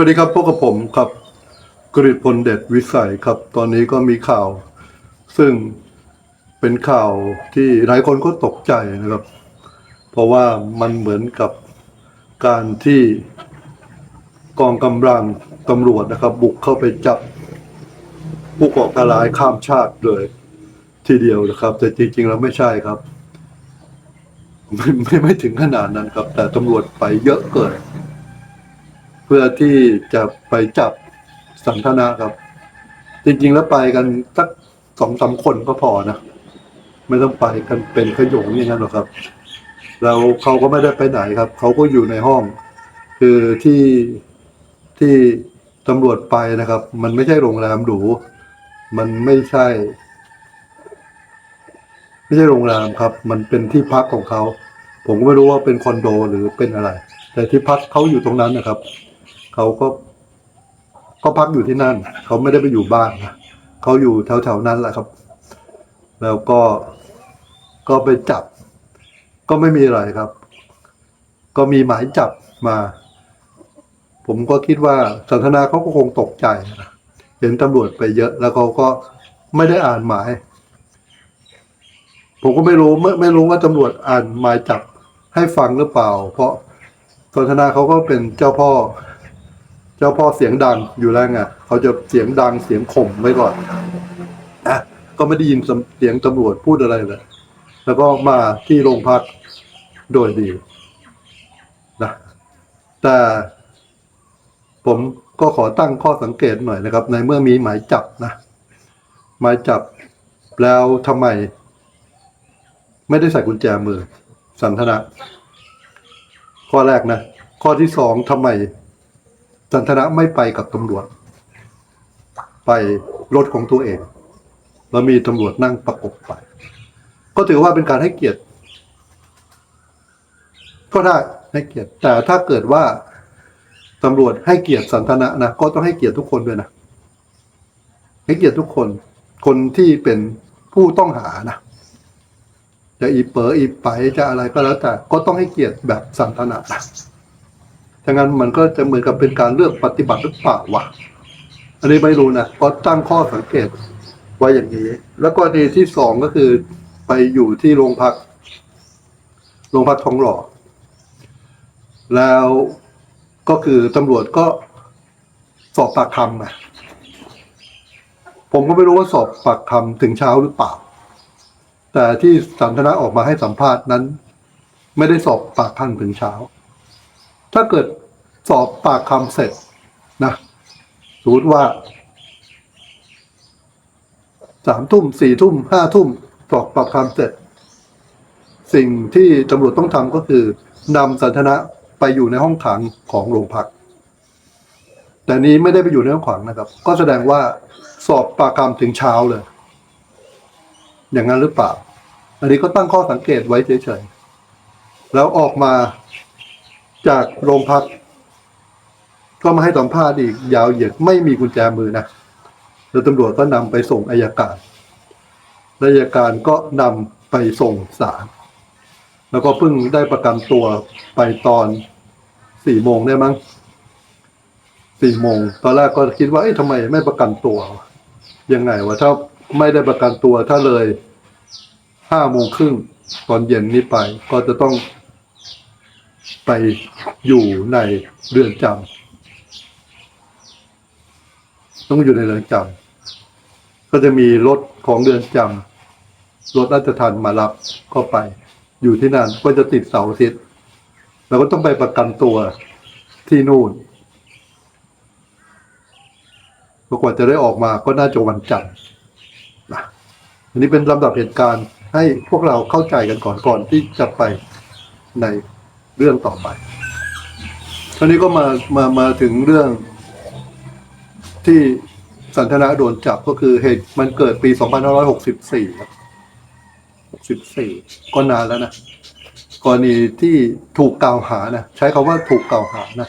วัสดีครับพบกับผมครับกริพลเดชวิสัยครับ ตอนนี้ก็มีข่าว ซึ่งเป็นข่าวที่หลายคนก็ตกใจนะครับ เพราะว่ามันเหมือนกับการที่กองกำลังตำรวจนะครับ บุกเข้าไปจับผู้ก่อการร้ายข้ามชาติเลยทีเดียวนะครับ แต่จริงๆแล้วไม่ใช่ครับ ไม่ไม่ไม่ถึงขนาดนั้นครับ แต่ตำรวจไปเยอะเกิน เพื่อที่จะไปจับสันทนาครับ จริง ๆ แล้วไปกันสักสองสามคนก็พอนะไม่ต้องไปกันเป็นขยงอย่างนั้นหรอกครับแล้วเขาก็ไม่ได้ไปไหนครับ เขาก็อยู่ในห้อง คือที่ที่ตำรวจไปนะครับ มันไม่ใช่โรงแรมหรูมันไม่ใช่ ไม่ใช่โรงแรมครับ มันเป็นที่พักของเขา ผมก็ไม่รู้ว่าเป็นคอนโดหรือเป็นอะไร แต่ที่พักเขาอยู่ตรงนั้นนะครับ เขาก็ก็พักอยู่ที่นั่น เขาไม่ได้ไปอยู่บ้านนะเขาอยู่แถวๆนั้นแหละครับ แล้วก็ก็ไปจับ ก็ไม่มีอะไรครับ ก็มีหมายจับมา ผมก็คิดว่าสันทนาเขาก็คงตกใจนะเห็นตำรวจไปเยอะ แล้วเขาก็ไม่ได้อ่านหมาย ผมก็ไม่รู้ไม่ไม่รู้ว่าตำรวจอ่านหมายจับให้ฟังหรือเปล่า เพราะสันทนาเขาก็เป็นเจ้าพ่อ เจ้าพ่อเสียงดังอยู่แล้วไงเขาจะเสียงดังเสียงข่มไว้ก่อนนะก็ไม่ได้ยินเสียงตำรวจพูดอะไรเลย แล้วก็มาที่โรงพักโดยดีนะแต่ผมก็ขอตั้งข้อสังเกตหน่อยนะครับ ในเมื่อมีหมายจับนะหมายจับแล้วทำไม ไม่ได้ใส่กุญแจมือ สันทนะ ข้อแรกนะ ข้อที่สองทำไม สันทนะไม่ไปกับตำรวจ ไปรถของตัวเอง แล้วมีตำรวจนั่งประกบไป ก็ถือว่าเป็นการให้เกียรติ ก็ได้ให้เกียรติ แต่ถ้าเกิดว่าตำรวจให้เกียรติสันทนะนะก็ต้องให้เกียรติทุกคนด้วยนะให้เกียรติทุกคน คนที่เป็นผู้ต้องหานะจะอีเปออีไปจะอะไรก็แล้วแต่ ก็ต้องให้เกียรติแบบสันทนะนะ ถ้างั้นมันก็จะเหมือนกับเป็นการเลือกปฏิบัติหรือเปล่าวะอันนี้ไม่รู้นะก็ตั้งข้อสังเกตไว้อย่างนี้ แล้วกรณีที่สองก็คือไปอยู่ที่โรงพักโรงพักทองหล่อ แล้วก็คือตำรวจก็สอบปากคำนะผมก็ไม่รู้ว่าสอบปากคำถึงเช้าหรือเปล่า แต่ที่สันทนาออกมาให้สัมภาษณ์นั้น ไม่ได้สอบปากคำถึงเช้า ถ้าเกิดสอบปากคำเสร็จนะสมมติว่าสามทุ่มสี่ทุ่มห้าทุ่มสอบปากคำเสร็จ สิ่งที่ตำรวจต้องทำก็คือนำสันทนะไปอยู่ในห้องขังของโรงพัก แต่นี้ไม่ได้ไปอยู่ในห้องขังนะครับ ก็แสดงว่าสอบปากคำถึงเช้าเลย อย่างนั้นหรือเปล่า อันนี้ก็ตั้งข้อสังเกตไว้เฉยๆ แล้วออกมา จากโรงพัก ก็มาให้สัมภาษณ์อีกยาวเหยียดไม่มีกุญแจมือนะแล้วตำรวจก็นำไปส่งอายการอายการก็นำไปส่งศาลแล้วก็เพิ่งได้ประกันตัวไปตอนสี่โมงได้มั้งสี่โมงตอนแรกก็คิดว่าเอ๊ะทำไมไม่ประกันตัว ยังไงวะถ้าไม่ได้ประกันตัวถ้าเลยห้าโมงครึ่งตอนเย็นนี้ไป ก็จะต้อง ไปอยู่ในเรือนจำต้องอยู่ในเรือนจำก็จะมีรถของเรือนจำรถราชทันมารับก็ไป อยู่ที่นั่นก็จะติดเสาร์อาทิตย์เราก็ต้องไปประกันตัวที่นู่นกว่าจะได้ออกมาก็น่าจะวันจันทร์นะอันนี้เป็นลำดับเหตุการณ์ให้พวกเราเข้าใจกันก่อนก่อนที่จะไปใน เรื่องต่อไปตอนนี้ก็มามามาถึงเรื่องที่สันทนาโดนจับก็คือเหตุมันเกิดปี 2564ครับ14ก็นานแล้วนะกรณีที่ถูกกล่าวหานะใช้คาว่าถูกกล่าวหานะ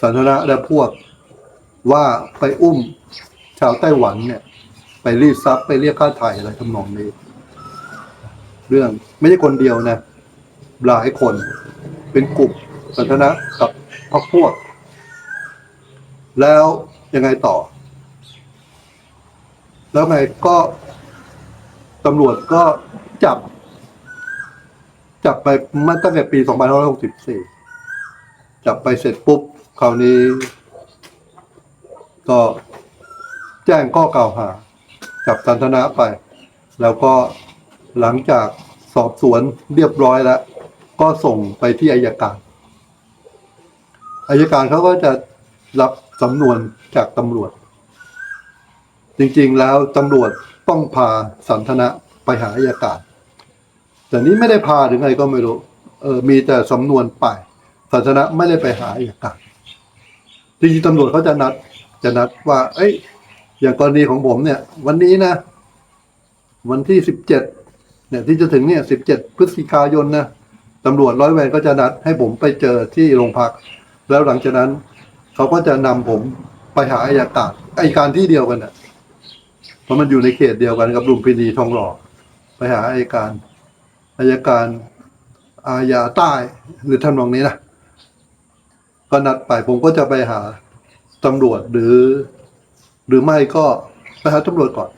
สันทนะและพวกว่าไปอุ้มชาวไต้หวันเนี่ย ไปรีดทรัพย์ไปเรียกค่าไถ่อะไรทำนองนี้ เรื่องไม่ใช่คนเดียวนะ หลายคน เป็นกลุ่มสันทนะกับพรรคพวก แล้วยังไงต่อ แล้วไงก็ตำรวจก็จับ จับไปมาตั้งแต่ปี2564 จับไปเสร็จปุ๊บ คราวนี้ ก็แจ้งข้อกล่าวหา จับสันทนะไป แล้วก็หลังจากสอบสวนเรียบร้อยแล้ว ก็ส่งไปที่อายการอายการเขาก็จะรับสำนวนจากตำรวจ จริงๆแล้วตำรวจต้องพาสันทนะไปหาอายการแต่นี้ไม่ได้พาถึงไงก็ไม่รู้เออมีแต่สำนวนไปสันทนะไม่ได้ไปหาอายการจริงๆตำรวจเขาจะนัดจะนัดว่า เอ้ย อย่างกรณีของผมเนี่ย วันนี้นะ วันที่สิบเจ็ดเนี่ยที่จะถึงเนี่ยสิบเจ็ดพฤศจิกายนนะ ตำรวจร้อยเวรก็จะนัดให้ผมไปเจอที่โรงพัก แล้วหลังจากนั้นเขาก็จะนำผมไปหาอายการอายการที่เดียวกันน่ะ เพราะมันอยู่ในเขตเดียวกันกับลุมพินีทองหล่อไปหาอายการอายการอาญาใต้หรือท่านรองนี้นะก็นัดไปผมก็จะไปหาตำรวจหรือ หรือไม่ก็ไปหาตำรวจก่อน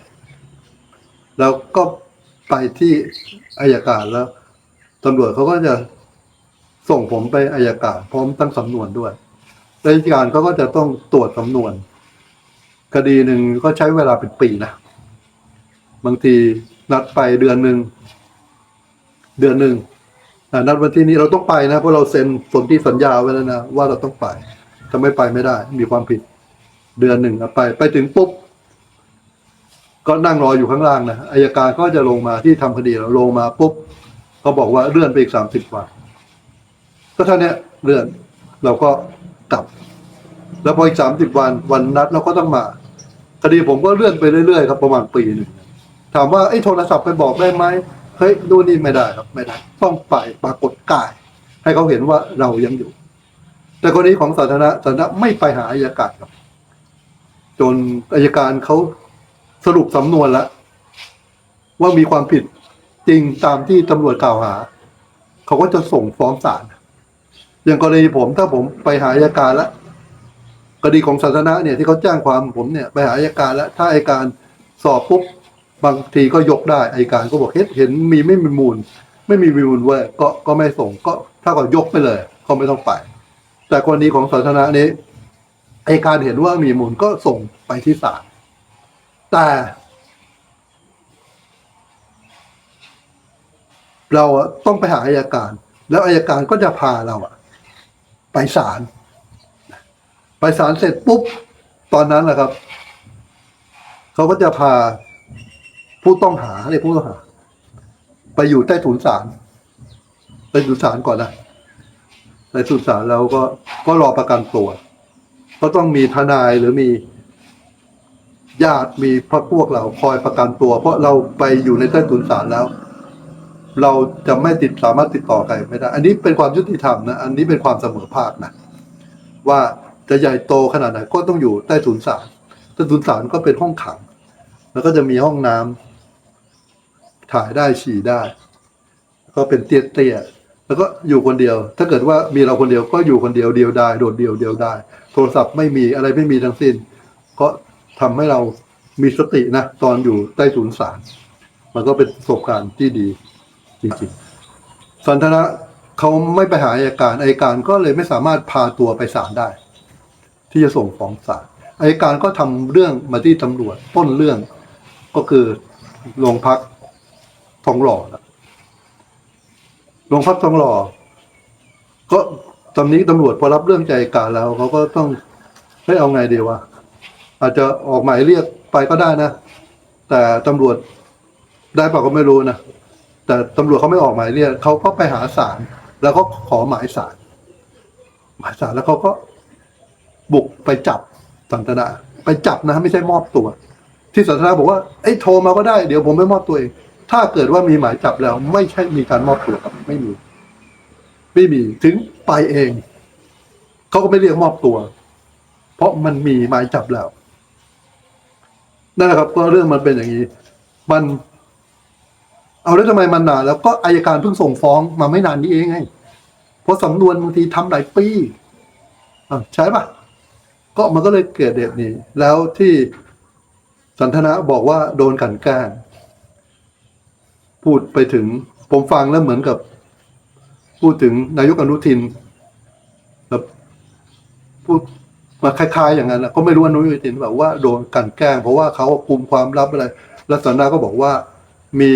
แล้วก็ไปที่อายการแล้ว ตำรวจเขาก็จะส่งผมไปอายการพร้อมตั้งสำนวนด้วยอายการเขาก็จะต้องตรวจสำนวน คดีหนึ่งก็ใช้เวลาเป็นปีนะ บางทีนัดไปเดือนหนึ่ง เดือนหนึ่งนัดวันที่นี้เราต้องไปนะ เพราะเราเซ็นสนธิสัญญาไว้แล้วนะว่าเราต้องไปถ้าไม่ไปไม่ได้ มีความผิด เดือนหนึ่งไป ไปถึงปุ๊บก็นั่งรออยู่ข้างล่างนะอายการก็จะลงมาที่ทำคดีเราลงมาปุ๊บ เขาบอกว่าเลื่อนไปอีกสามสิบวันก็เท่าเนี้ยเลื่อนเราก็กลับ แล้วพออีกสามสิบวันวันนัดเราก็ต้องมา คดีผมก็เลื่อนไปเรื่อยๆครับประมาณปีหนึ่งถามว่าไอ้โทรศัพท์ไปบอกได้ไหมเฮ้ยดูนนี่ไม่ได้ครับไม่ได้ ต้องไปปรากฏกาย ให้เขาเห็นว่าเรายังอยู่ แต่กรณีของสาธารณะสาธารณะไม่ไปหาอายการครับ จนอายการเขาสรุปสำนวนแล้วว่ามีความผิด จริงตามที่ตำรวจกล่าวหา เขาก็จะส่งฟ้องศาลอย่างกรณีผมถ้าผมไปหาอายการแล้วคดีของสาธารณะเนี่ยที่เขาแจ้งความผมเนี่ยไปหาอายการแล้ว ถ้าอายการสอบปุ๊บบางทีก็ยกได้อายการก็บอกเห็นเห็นมีไม่มีมูล ไม่มีมูลเว้ยก็ก็ไม่ส่งก็ถ้าก็ยกไปเลย ก็ไม่ต้องไป แต่กรณีของสาธารณะนี้อายการเห็นว่ามีมูลก็ส่งไปที่ศาลแต่ เราอะต้องไปหาอายการ แล้วอายการก็จะพาเราอะไปศาลไปศาลเสร็จปุ๊บตอนนั้นแหละครับเขาก็จะพาผู้ต้องหาเรียผู้ต้องหา ไปอยู่ใต้ถุนศาลไปอยู่ศาลก่อนนะในถุนศาลแล้วก็ก็รอประกันตัว ก็ต้องมีทนายหรือมีญาติมีพรรคพวกเราคอยประกันตัว เพราะเราไปอยู่ในใต้ถุนศาลแล้ว เราจะไม่ติดสามารถติดต่อใครไม่ได้ อันนี้เป็นความยุติธรรมนะ อันนี้เป็นความเสมอภาคนะ ว่าจะใหญ่โตขนาดไหนก็ต้องอยู่ใต้ถุนศาลใต้ถุนศาลก็เป็นห้องขัง แล้วก็จะมีห้องน้ำถ่ายได้ฉี่ได้ ก็เป็นเตี้ยๆแล้วก็อยู่คนเดียว ถ้าเกิดว่ามีเราคนเดียวก็อยู่คนเดียวเดียวได้โดดเดียวเดียวได้โทรศัพท์ไม่มีอะไรไม่มีทั้งสิ้น ก็ทำให้เรามีสตินะ ตอนอยู่ใต้ถุนศาลมันก็เป็นประสบการณ์ที่ดี จริงๆสันทนะเขาไม่ไปหาอายการอายการก็เลยไม่สามารถพาตัวไปศาลได้ ที่จะส่งฟ้องศาลอายการก็ทำเรื่องมาที่ตำรวจต้นเรื่องก็คือโรงพักทองหล่อนะโรงพักทองหล่อ ก็ตอนนี้ตำรวจพอรับเรื่องใจการแล้วเขาก็ต้องให้เอาไงดีวะอาจจะออกหมายเรียกไปก็ได้นะ แต่ตำรวจได้เปล่าก็ไม่รู้นะ แต่ตำรวจเขาไม่ออกหมายเรียกเขาก็ไปหาศาลแล้วก็ขอหมายศาลหมายศาลแล้วเขาก็บุกไปจับสันทนาไปจับนะไม่ใช่มอบตัว ที่สันทนาบอกว่าไอ้โทรมาก็ได้เดี๋ยวผมไม่มอบตัวเองถ้าเกิดว่ามีหมายจับแล้ว ไม่ใช่มีการมอบตัวครับไม่มี ไม่มีถึงไปเองเขาก็ไม่เรียกมอบตัว เพราะมันมีหมายจับแล้วนั่นแหละครับก็เรื่องมันเป็นอย่างนี้ มัน เอาแล้วทำไมมันนาแล้วก็อายการเพิ่งส่งฟ้องมาไม่นานนี้เองไงเพราะสำนวนบางทีทำหลายปีอใช่ปะก็มันก็เลยเกิดเด็บนี้ แล้วที่สันทนะบอกว่าโดนกันแกล้งพูดไปถึง ผมฟังแล้วเหมือนกับ พูดถึงนายกอนุทินแบบพูดมาคล้าย ๆ อย่างนั้นก็ไม่รู้ว่านุ้ยทินแบบว่าโดนกันแกล้ง เพราะว่าเขาคุมความลับอะไรแล้วสันทนาก็บอกว่ามี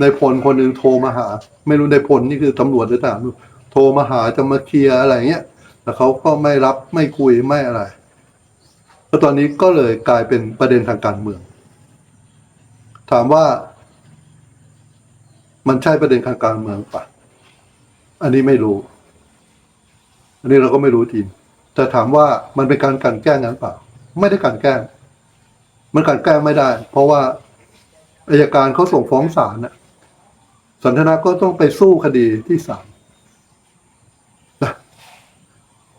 นายพลคนหนึ่งโทรมาหา ไม่รู้นายพลนี่คือตำรวจหรือเปล่ามดูโทรมาหาจะมาเคลียร์อะไรเงี้ยแต่เขาก็ไม่รับไม่คุยไม่อะไรแล้วตอนนี้ก็เลยกลายเป็นประเด็นทางการเมือง ถามว่า มันใช่ประเด็นทางการเมืองปะอันนี้ไม่รู้ อันนี้เราก็ไม่รู้ทีมแต่ถามว่ามันเป็นการกันแกล้งนั้นเปล่า ไม่ได้กลันแกล้ง มันกลันแกล้งไม่ได้ เพราะว่าอายการเขาส่งฟ้องศาลน่ะ สันทนาก็ต้องไปสู้คดีที่ศาล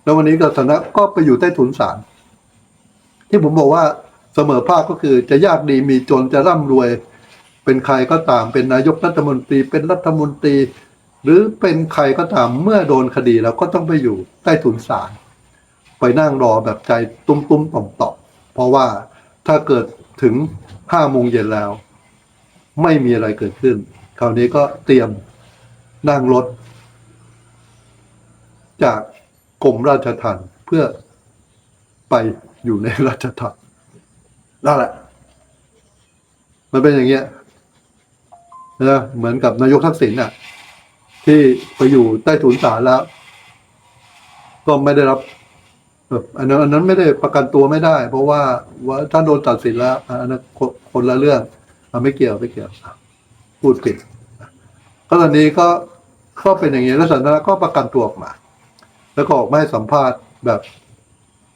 แล้ววันนี้ก็สันทนาก็ไปอยู่ใต้ถุนศาลที่ผมบอกว่าเสมอภาคก็คือจะยากดีมีจนจะร่ำรวย เป็นใครก็ตามเป็นนายกรัฐมนตรี เป็นรัฐมนตรี หรือเป็นใครก็ตามเมื่อโดนคดีแล้วก็ต้องไปอยู่ใต้ถุนศาลไปนั่งรอแบบใจตุ้มตุ้มๆต่อมต่อมๆเพราะว่าถ้าเกิดถึงห้าโมงเย็นแล้ว ไม่มีอะไรเกิดขึ้น คราวนี้ก็เตรียมนั่งรถ จากกรมราชทัณฑ์เพื่อไปอยู่ในราชทัณฑ์นั่นแหละ มันเป็นอย่างเงี้ยนะเหมือนกับนายกทักษิณน่ะ ที่ไปอยู่ใต้ถุนศาลแล้ว ก็ไม่ได้รับอันนั้นอันนั้นไม่ได้ประกันตัวไม่ได้ เพราะว่าว่าถ้าโดนตัดสินแล้วอันนั้นคนคนละเรื่องไม่เกี่ยวไม่เกี่ยว พูดผิดก็ตอนนี้ก็ก็เป็นอย่างนี้แล้วสันทนาก็ประกันตัวออกมา แล้วก็ออกมาให้สัมภาษณ์แบบ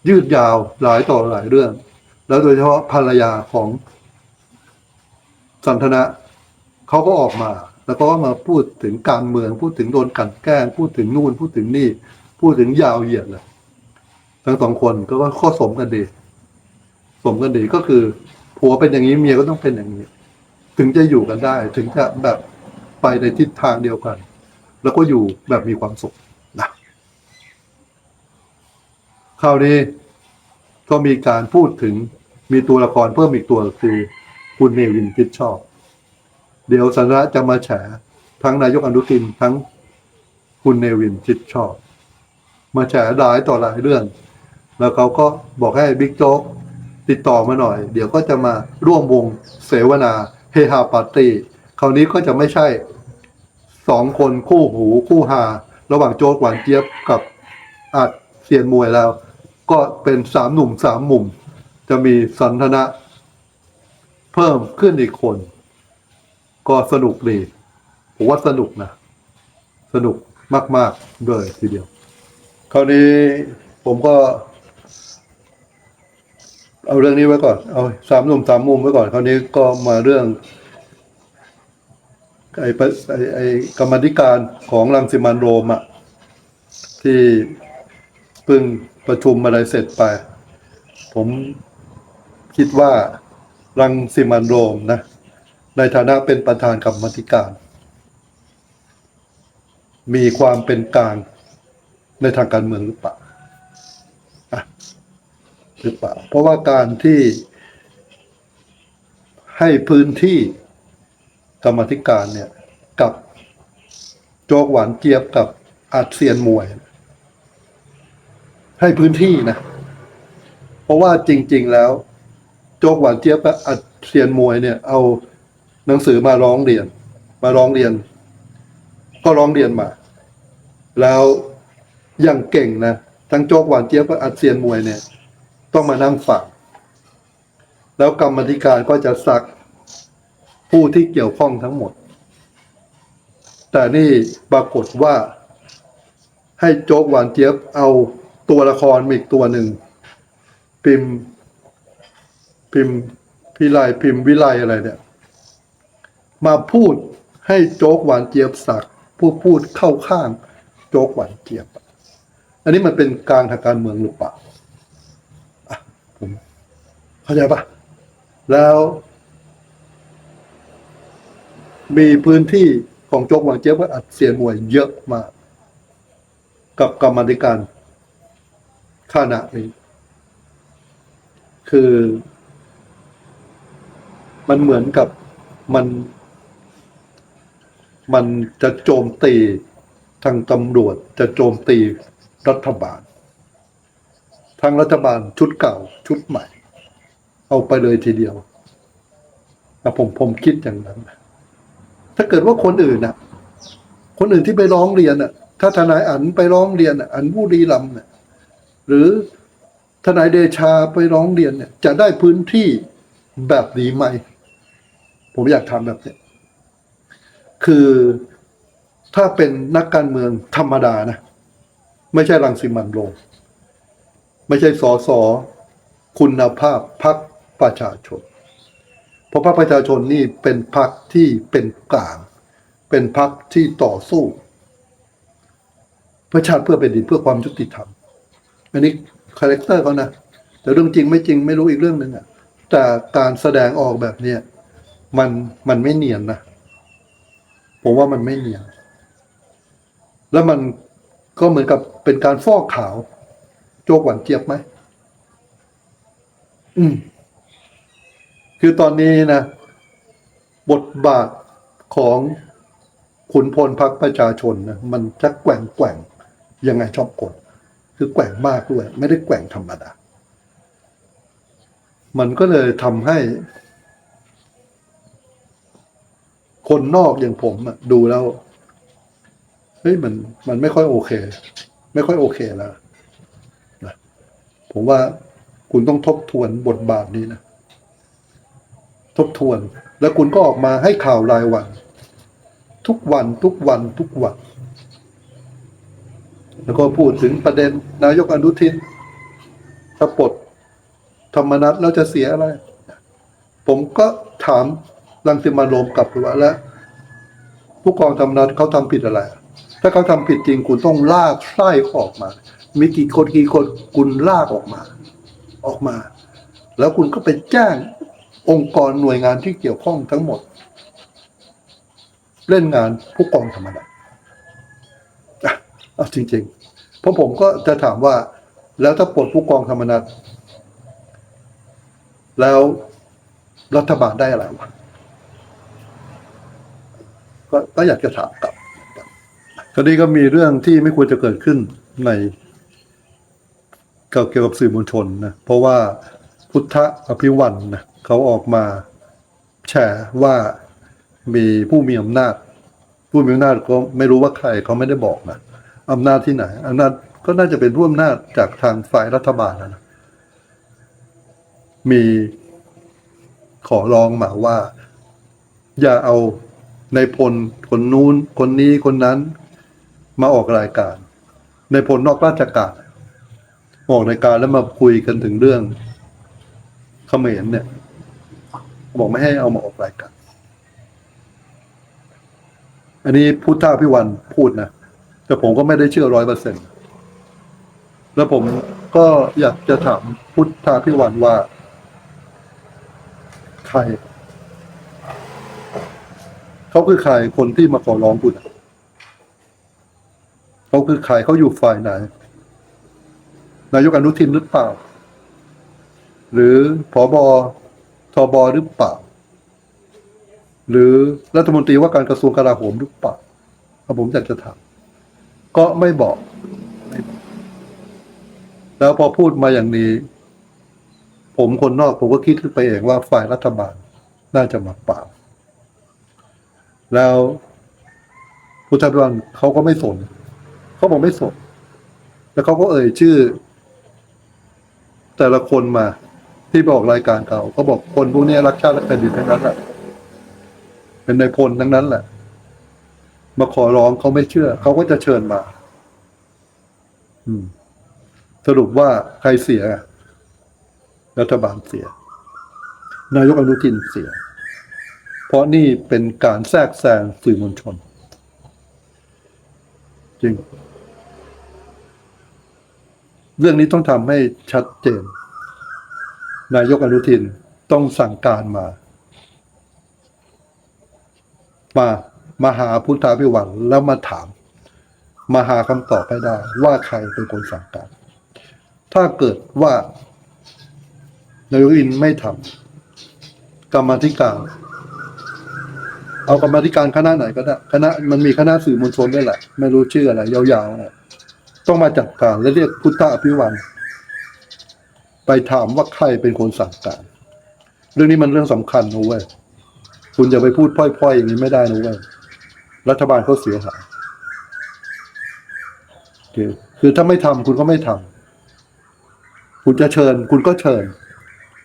ยืดยาวหลายต่อหลายเรื่อง แล้วโดยเฉพาะภรรยาของสันทนะเขาก็ออกมา แล้วก็มาพูดถึงการเมือง พูดถึงโดนกลันแกล้ง พูดถึงนู่น พูดถึงนี่ พูดถึงยาวเหยียดเลยทั้งสองคนก็ก็ข้อสมกันดี สมกันดีก็คือผัวเป็นอย่างนี้เมียก็ต้องเป็นอย่างนี้ ถึงจะอยู่กันได้ ถึงจะแบบไปในทิศทางเดียวกัน แล้วก็อยู่แบบมีความสุขนะคราวนี้ก็มีการพูดถึงมีตัวละครเพิ่มอีกตัวคือคุณเนวินพิชชอบ เดี๋ยวสันระจะมาแฉทั้งนายกอนุทินทั้งคุณเนวินชิดชอบ มาแฉหลายต่อหลายเรื่อง แล้วเขาก็บอกให้บิ๊กโจ๊กติดต่อมาหน่อย เดี๋ยวก็จะมาร่วมวงเสวนา เฮฮาปาร์ตี้คราวนี้ก็จะไม่ใช่สองคนคู่หูคู่หา ระหว่างโจ๊กหวานเจี๊ยบกับอาจเซียนมวยแล้ว ก็เป็นสามหนุ่มสามมุม จะมีสันทนะ เพิ่มขึ้นอีกคน ก็สนุกดีผมว่าสนุกนะ สนุกมาก ๆ เลยทีเดียว คราวนี้ผมก็ เอาเรื่องนี้ไว้ก่อน เอาสามหนุ่มสามมุมไว้ก่อน คราวนี้ก็มาเรื่องไอ้ไอ้ไอกรรมธิการของรังสิมันโรมอะที่เพิ่งประชุมอะไรเสร็จไป ผมคิดว่ารังสิมันโรมนะ ในฐานะเป็นประธานกรรมธิการ มีความเป็นกลางในทางการเมืองหรือเปล่าอะ หรือเปล่า เพราะว่าการที่ให้พื้นที่กรรมธิการเนี่ย กับโจกหวานเจี๊ยบกับอาเซียนมวย ให้พื้นที่นะ เพราะว่าจริง ๆ แล้ว โจกหวานเจี๊ยบกับอาเซียนมวยเนี่ย เอาหนังสือมาร้องเรียน มาร้องเรียน ก็ร้องเรียนมา แล้วอย่างเก่งนะทั้งโจกหวานเจี๊ยบกับอาเซียนมวยเนี่ย ต้องมานั่งฟังแล้วกรรมธิการก็จะซักผู้ที่เกี่ยวข้องทั้งหมด แต่นี่ปรากฏว่า ให้โจ๊กหวานเจี๊ยบเอาตัวละครอีกตัวหนึ่ง พิมพิมพิไลพิมวิไลอะไรเนี่ย มาพูดให้โจ๊กหวานเจี๊ยบสักผู้พูดเข้าข้างโจ๊กหวานเจี๊ยบ อันนี้มันเป็นกางทางการเมืองหรือเปล่า เข้าใจปะแล้ว มีพื้นที่ของโจ๊กหวานเจี๊ยบก็อัดเสียนมวยเยอะมากกับกรรมธิการขณะนี้คือ มันเหมือนกับมันมันจะโจมตีทางตำรวจจะโจมตีรัฐบาล ทางรัฐบาลชุดเก่าชุดใหม่ เอาไปเลยทีเดียวแต่ผมผมคิดอย่างนั้น ถ้าเกิดว่าคนอื่นน่ะ คนอื่นที่ไปร้องเรียนน่ะ ถ้าทนายอันไปร้องเรียนน่ะอันผู้ดีลำเนี่ยหรือทนายเดชาไปร้องเรียนเนี่ย จะได้พื้นที่แบบนี้ไหม ผมอยากทำแบบนี้คือถ้าเป็นนักการเมืองธรรมดานะ ไม่ใช่รังสิมันโรมไม่ใช่สอสอคุณภาพพัก ประชาชน เพราะพรรคประชาชนนี่เป็นพรรคที่เป็นกลาง เป็นพรรคที่ต่อสู้ เพื่อชาติเพื่อเป็นดินเพื่อความยุติธรรม อันนี้คาแรคเตอร์เขานะ แต่เรื่องจริงไม่จริงไม่รู้อีกเรื่องหนึ่งอะแต่การแสดงออกแบบเนี้ยมันมันไม่เนียนนะ ผมว่ามันไม่เนียน แล้วมันก็เหมือนกับเป็นการฟอกขาว โจกหวานเจี๊ยบไหม อืม คือตอนนี้นะ บทบาทของขุนพลพักประชาชนนะมันจะแกว่งแกว่งยังไงชอบกด คือแกว่งมากด้วย ไม่ได้แกว่งธรรมดา มันก็เลยทำให้ คนนอกอย่างผมอะดูแล้วเฮ้ยมันมันไม่ค่อยโอเค ไม่ค่อยโอเคแล้วนะผมว่าคุณต้องทบทวนบทบาทนี้นะ ทบทวน แล้วคุณก็ออกมาให้ข่าวรายวัน ทุกวันทุกวันทุกวัน แล้วก็พูดถึงประเด็นนายกอนุทินถ้าปลดธรรมนัตแล้วจะเสียอะไร ผมก็ถามรังสิมันต์โรมกลับว่าแล้ว ผู้กองธรรมนัตเขาทำผิดอะไร ถ้าเขาทำผิดจริงคุณต้องลากไส้ออกมา มีกี่คนกี่คนคุณลากออกมา ออกมา แล้วคุณก็ไปแจ้ง องค์กรหน่วยงานที่เกี่ยวข้องทั้งหมด เล่นงานผู้กองธรรมนัตอะเอาจริงๆ เพราะผมก็จะถามว่า แล้วถ้าปลดผู้กองธรรมนัตแล้วรัฐบาลได้อะไรวะก็ก็อยากจะถามกลับคดีก็มีเรื่องที่ไม่ควรจะเกิดขึ้นในเกี่ยวกับสื่อมวลชนนะ เพราะว่าพุทธอภิวันนะ เขาออกมาแฉว่ามีผู้มีอำนาจ ผู้มีอำนาจก็ไม่รู้ว่าใครเขาไม่ได้บอกนะอำนาจที่ไหนอำนาจก็น่าจะเป็นผู้อำนาจจากทางฝ่ายรัฐบาลนะมีขอร้องมาว่า อย่าเอาในพลคนนู้นคนนี้คนนั้น มาออกรายการ ในพลนอกราชการออกรายการแล้วมาคุยกันถึงเรื่องเขมรเนี่ย บอกไม่ให้เอามาออกรายการอันนี้พุทธาพิวันพูดนะ แต่ผมก็ไม่ได้เชื่อร้อยเปอร์เซ็นแล้วผมก็อยากจะถามพุทธาพิวันว่า ใคร เขาคือใครคนที่มาขอร้องคุณเขาคือใครเขาอยู่ฝ่ายไหน นายกอนุทินหรือเปล่า หรือผอบอ ทบหรือเปล่า หรือรัฐมนตรีว่าการกระทรวงกลาโหมหรือเปล่าผมอยากจะถามก็ไม่บอก แล้วพอพูดมาอย่างนี้ ผมคนนอกผมก็คิดขึ้นไปเองว่าฝ่ายรัฐบาลน่าจะมาปราบแล้วพุทธพิวันเขาก็ไม่สนเขาบอกไม่สน แล้วเขาก็เอ่ยชื่อ แต่ละคนมา ที่บอกรายการเขาเขาบอกคนพวกนี้รักชาติรักแผ่นดินทั้งนั้นแหละเป็นในายพลทั้งนั้นแหละ มาขอร้องเขาไม่เชื่อ เขาก็จะเชิญมา อืม สรุปว่าใครเสีย รัฐบาลเสีย นายกอนุทินเสีย เพราะนี่เป็นการแทรกแซงสื่อมวลชน จริง เรื่องนี้ต้องทำให้ชัดเจน นายกอนุทินต้องสั่งการมา มามาหาพุทธาพิวันแล้วมาถาม มาหาคำตอบให้ได้ ว่าใครเป็นคนสั่งการ ถ้าเกิดว่านายกอินไม่ทำกรรมธิการ เอากรรมธิการคณะไหนก็ได้คณะมันมีคณะสื่อมวลชนด้วยแหละ ไม่รู้ชื่ออะไร ยาวๆนะต้องมาจัดการและเรียกพุทธอภิวัน ไปถามว่าใครเป็นคนสั่งการ เรื่องนี้มันเรื่องสำคัญนะเว้ยคุณจะไปพูดพร่อยๆอย่างนี้ไม่ได้นะเว้ยรัฐบาลเขาเสียหายโอคคือถ้าไม่ทำคุณก็ไม่ทำคุณจะเชิญ คุณก็เชิญ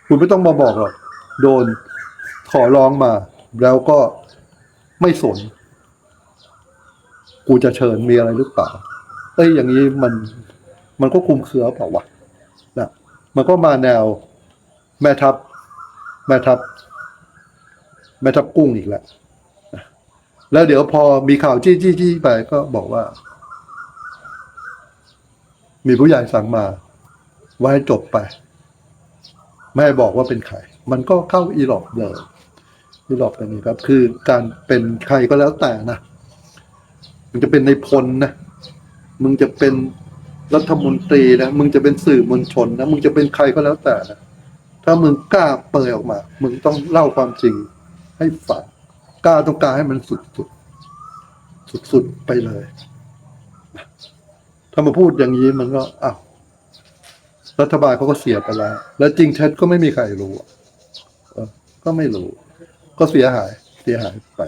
คุณไม่ต้องมาบอกหรอกโดนขอร้องมา แล้วก็ไม่สน กูจะเชิญมีอะไรหรือเปล่าเอ้ยอย่างนี้มันมันก็คุมเครือเปล่าวะ มันก็มาแนวแม่ทัพแม่ทัพแม่ทัพกุ้งอีกแล้วแล้วเดี๋ยวพอมีข่าวจี้จี้จี้ไปก็บอกว่า มีผู้ใหญ่สั่งมา ไว้ให้จบไป ไม่บอกว่าเป็นใครมันก็เข้าอีหลอบเลยอีหลอบอย่างนี้ครับ คือการเป็นใครก็แล้วแต่นะมึงจะเป็นในพลนะ มึงจะเป็น รัฐมนตรีนะมึงจะเป็นสื่อมวลชนนะมึงจะเป็นใครก็แล้วแต่นะถ้ามึงกล้าเปิดออกมา มึงต้องเล่าความจริงให้ฟังกล้าต้องการให้มันสุดสุดสุดสุดไปเลย ถ้ามาพูดอย่างนี้มันก็อ้าวรัฐบาลเขาก็เสียไปแล้ว แล้วจริงเท็จก็ไม่มีใครรู้ก็ไม่รู้ ก็เสียหาย เสียหายไป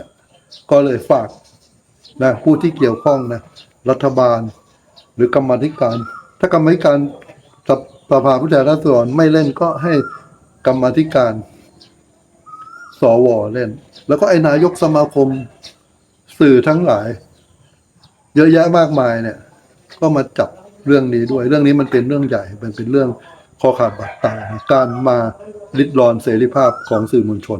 ก็เลยฝากนะผู้ที่เกี่ยวข้องนะ รัฐบาล หรือกรรมธิการ ถ้ากรรมธิการสภาผู้แทนราษฎรไม่เล่นก็ให้กรรมธิการสวเล่น แล้วก็ไอ้นายกสมาคมสื่อทั้งหลาย เยอะแยะมากมายเนี่ย ก็มาจับเรื่องนี้ด้วย เรื่องนี้มันเป็นเรื่องใหญ่มันเป็นเรื่องคอขาดบาดตายการมาลิดรอนเสรีภาพของสื่อมวลชน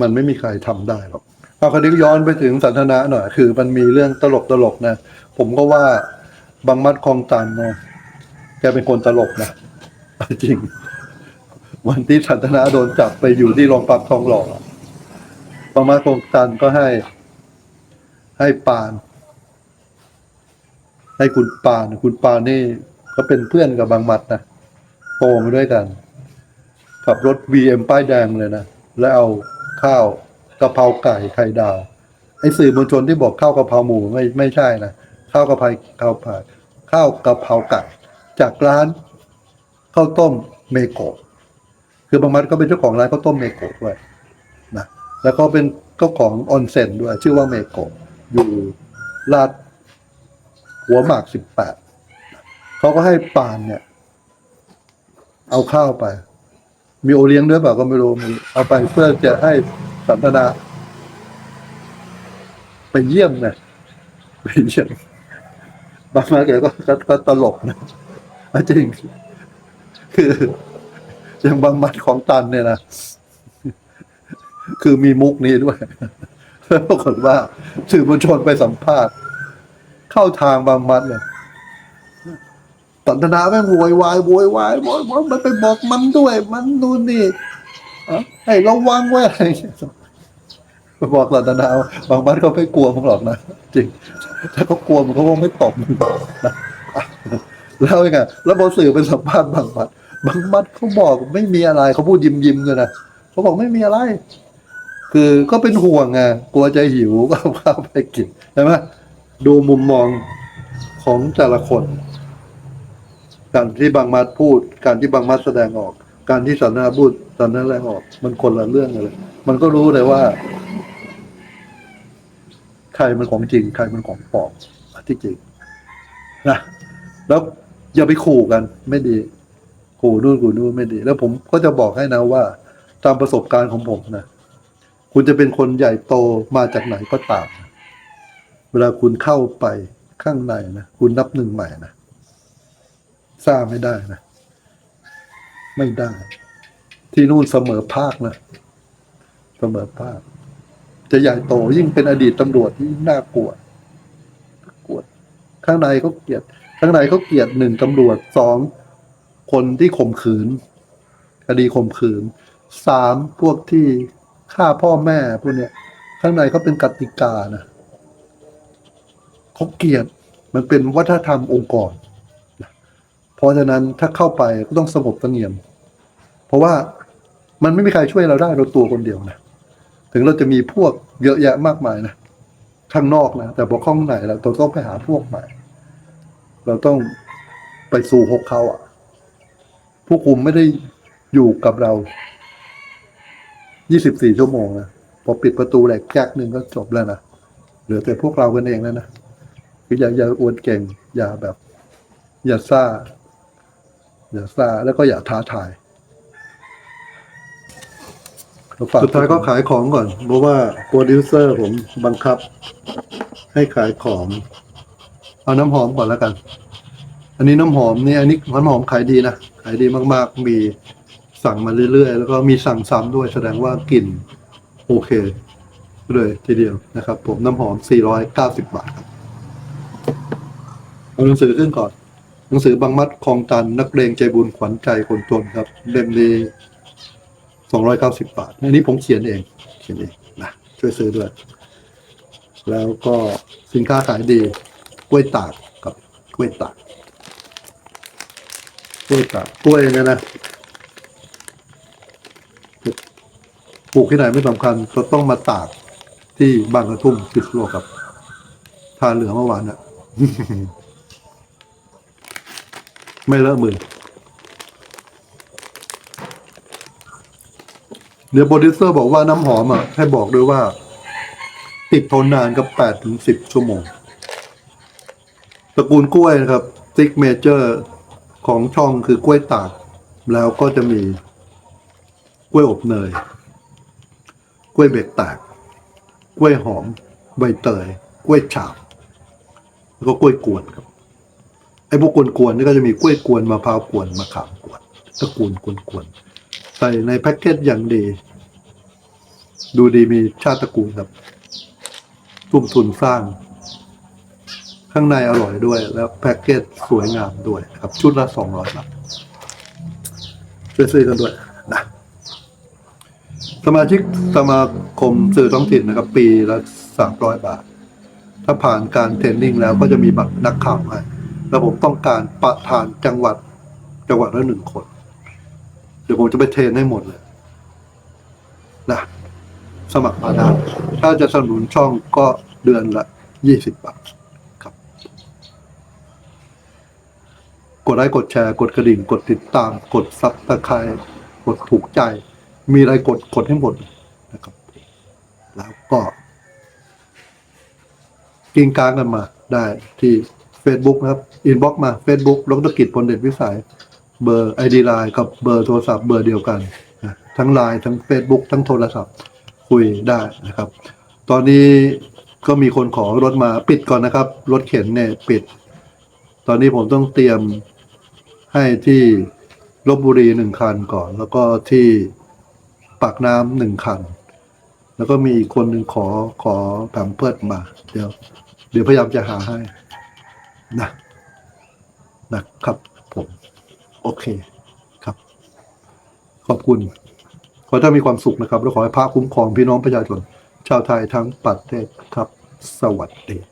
มันไม่มีใครทำได้หรอกเอาคราวนี้ย้อนไปถึงสันทนาหน่อย คือมันมีเรื่องตลกตลกนะ ผมก็ว่าบางมัดคลองตันนะแกเป็นคนตลกนะจริง วันที่สันทนาโดนจับไปอยู่ที่โรงพักทองหล่อบางมัดคลองตันก็ให้ ให้ปาน ให้คุณปาน คุณปานนี่ ก็เป็นเพื่อนกับบางมัดนะโตมาด้วยกันขับรถ VM ป้ายแดงเลยนะ แล้วเอาข้าวกะเพราไก่ไข่ดาว ไอ้สื่อมวลชนที่บอกข้าวกะเพราหมูไม่ไม่ใช่นะ ข้าวกะเพราข้าวผัดข้าวกะเพราไก่จากร้านข้าวต้มเมโกะคือบางมัดก็เป็นเจ้าของร้านข้าวต้มเมโกะด้วยนะแล้วก็เป็นเจ้าของออนเซ็นด้วย ชื่อว่าเมโกะอยู่ลาดหัวหมากสิบแปดเขาก็ให้ปานเนี่ย เอาข้าวไป มีโอเลี้ยงด้วยเปล่าก็ไม่รู้มีเอาไปเพื่อจะให้สันทนาไปเยี่ยมนะไปเยี่ยม บางมาแกก็ก็ก็ตลกนะจริง คืออย่างบางมัดของตันเนี่ยนะคือมีมุกนี้ด้วยแล้วปรากฏว่าสื่อมวลชนไปสัมภาษณ์ เข้าทางบางมัดเลยสันทนาแม่งโวยวายโวยวายโวยวายมันไปบอกมันด้วย มันนู่นนี่อะให้ระวังไว้อะไรบอกสันทนาว่าบางมัดเขาไม่กลัวมึงหรอกนะจริง ถ้าเขากลัวมันเขาคงไม่ตอบมึงหรอกนะอะแล้วไงแล้วพอสื่อไปสัมภาษณ์บางมัดบางมัดเขาบอกไม่มีอะไรเขาพูดยิ้มยิ้มเลยนะเขาบอกไม่มีอะไร คือก็เป็นห่วงไงกลัวจะหิวก็เอาข้าวไปกินใช่ไหมดูมุมมองของแต่ละคน การที่บางมัดพูด การที่บางมัดแสดงออก การที่สันนาพูดสันนาแสดงออก มันคนละเรื่องเลยมันก็รู้เลยว่า ใครมันของจริง ใครมันของปลอมที่จริงนะแล้วอย่าไปขู่กัน ไม่ดีขู่นู่นขู่นู่นไม่ดี แล้วผมก็จะบอกให้นะว่า ตามประสบการณ์ของผมนะคุณจะเป็นคนใหญ่โตมาจากไหนก็ตามนะเวลาคุณเข้าไปข้างในนะคุณนับหนึ่งใหม่นะสร้างไม่ได้นะ ไม่ได้ ที่นู่นเสมอภาคนะ เสมอภาค จะใหญ่โตยิ่งเป็นอดีตตำรวจที่น่ากลัวกลัวข้างในเขาเกลียด ข้างในเขาเกลียดหนึ่งตำรวจสองคนที่ข่มขืนคดีข่มขืนสามพวกที่ฆ่าพ่อแม่พวกเนี้ยข้างในเขาเป็นกติกานะเขาเกลียดมันเป็นวัฒนธรรมองค์กรเพราะฉะนั้นถ้าเข้าไปก็ต้องสงบเสงี่ยม เพราะว่ามันไม่มีใครช่วยเราได้เราตัวคนเดียวนะ ถึงเราจะมีพวกเยอะแยะมากมายนะข้างนอกนะแต่พอข้างในเราต้องไปหาพวกใหม่ เราต้องไปสู่หกเขาอะ ผู้คุมไม่ได้อยู่กับเรา 24 ชั่วโมงนะพอปิดประตูแหลกแก๊กหนึ่งก็จบแล้วนะเหลือแต่พวกเรากันเองแล้วนะคืออย่าอย่าอวดเก่ง อย่าแบบ อย่าซ่า อย่าซ่าแล้วก็อย่าท้าทาย สุดท้ายก็ขายของก่อน เพราะว่าโปรดิวเซอร์ผมบังคับ ให้ขายของ เอาน้ำหอมก่อนแล้วกัน อันนี้น้ำหอมนี่อันนี้น้ำหอมขายดีนะขายดีมากๆ มีสั่งมาเรื่อยๆ แล้วก็มีสั่งซ้ำด้วยแสดงว่ากลิ่นโอเค เลยทีเดียวนะครับ ผมน้ำหอม 490 บาทครับเอาหนังสือขึ้นก่อน หนังสือบางมัดคลองตันนักเลงใจบุญขวัญใจคนจนครับเล่มนี้ 290บาท อันนี้ผมเขียนเอง เขียนเองนะช่วยซื้อด้วย แล้วก็สินค้าขายดีกล้วยตากกับกล้วยตากกล้วยตากกล้วยเนี่ยนะปลูกที่ไหนไม่สำคัญเราต้องมาตากที่บางกระทุ่มพิษณุโลกครับทานเหลือเมื่อวานอะไม่เลอะมือ เดี๋ยวโปรดิวเซอร์บอกว่าน้ำหอมอะให้บอกด้วยว่า ติดทนนานกับแปดถึงสิบชั่วโมงตระกูลกล้วยนะครับซิกเมเจอร์ของช่องคือกล้วยตาก แล้วก็จะมีกล้วยอบเนย กล้วยเบรกแตกกล้วยหอม ใบเตย กล้วยฉาบ แล้วก็กล้วยกวนครับ ไอ้พวกกวนๆนี่ก็จะมีกล้วยกวนมะพร้าวกวนมะขามกวนตระกูลกวนๆ ใส่ในแพ็กเกจอย่างดี ดูดีมีชาติตระกูลครับทุ่มทุนสร้าง ข้างในอร่อยด้วย แล้วแพ็กเกจสวยงามด้วยครับ ชุดละสองร้อยบาทช่วยซื้อกันด้วยนะสมาชิกสมาคมสื่อท้องถิ่นนะครับ ปีละสามร้อยบาท ถ้าผ่านการเทรนนิ่งแล้วก็จะมีบัตรนักข่าวให้แล้วผมต้องการประธานจังหวัดจังหวัดละหนึ่งคน เดี๋ยวผมจะไปเทรนให้หมดเลยนะสมัครมาได้ถ้าจะสนับสนุนช่องก็เดือนละยี่สิบบาทครับ กดไลค์กดแชร์กดกระดิ่ง กดติดตาม กดซับสไครต์กดถูกใจ มีอะไรกดกดให้หมดนะครับ แล้วก็ กินกลางกันมาได้ที่ Facebook นะครับ อินบ็อกมา Facebook ดรกิจพลเดชวิสัย เบอร์ไอดีไลน์กับเบอร์โทรศัพท์เบอร์เดียวกันนะทั้งไลน์ทั้ง Facebook ทั้งโทรศัพท์คุยได้นะครับ ตอนนี้ก็มีคนขอรถมาปิดก่อนนะครับ รถเข็นเนี่ยปิด ตอนนี้ผมต้องเตรียมให้ที่ลบบุรีหนึ่งคันก่อน แล้วก็ที่ปากน้ำหนึ่งคัน แล้วก็มีอีกคนหนึ่งขอขอแผมเพิดมา เดี๋ยว เดี๋ยวพยายามจะหาให้นะนะครับ โอเคครับ ขอบคุณ ขอให้ท่านมีความสุขนะครับ และขอให้พระคุ้มครองพี่น้องประชาชนชาวไทยทั้งประเทศครับ สวัสดี